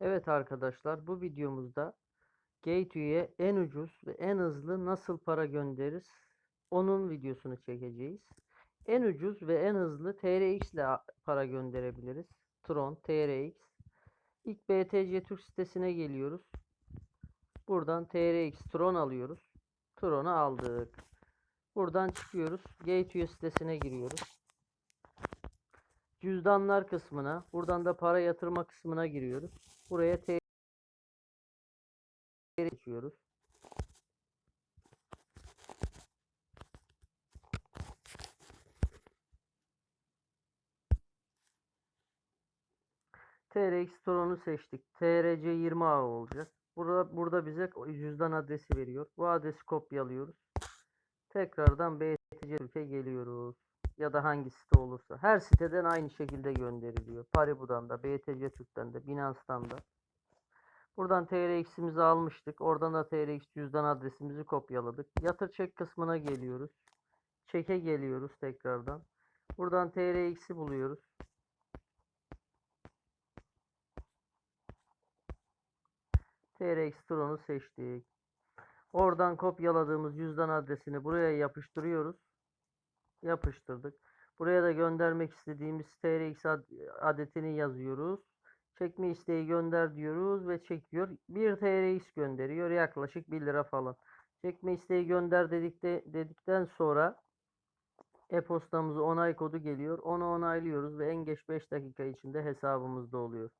Evet arkadaşlar bu videomuzda Gateway'e en ucuz ve en hızlı nasıl para göndeririz onun videosunu çekeceğiz. En ucuz ve en hızlı TRX ile para gönderebiliriz. Tron, TRX. İlk BTC Türk sitesine geliyoruz. Buradan TRX Tron alıyoruz. Tron'u aldık. Buradan çıkıyoruz. Gateway sitesine giriyoruz. Cüzdanlar kısmına, buradan da para yatırma kısmına giriyoruz. Buraya T geçiyoruz. TRX Tron'u seçtik. TRC 20A olacak. Burada, burada bize cüzdan adresi veriyor. Bu adresi kopyalıyoruz. Tekrardan BTC geliyoruz. Ya da hangi site olursa. Her siteden aynı şekilde gönderiliyor. Paribu'dan da, BTC Türk'ten de, Binance'tan da. Buradan TRX'imizi almıştık. Oradan da TRX cüzdan adresimizi kopyaladık. Yatır çek kısmına geliyoruz. Çeke geliyoruz tekrardan. Buradan TRX'i buluyoruz. TRX Tron'u seçtik. Oradan kopyaladığımız cüzdan adresini buraya yapıştırıyoruz. Yapıştırdık. Buraya da göndermek istediğimiz TRX ad- adetini yazıyoruz. Çekme isteği gönder diyoruz ve çekiyor. 1 TRX gönderiyor. Yaklaşık 1 lira falan. Çekme isteği gönder dedikte, dedikten sonra e-postamıza onay kodu geliyor. Onu onaylıyoruz ve en geç 5 dakika içinde hesabımızda oluyor.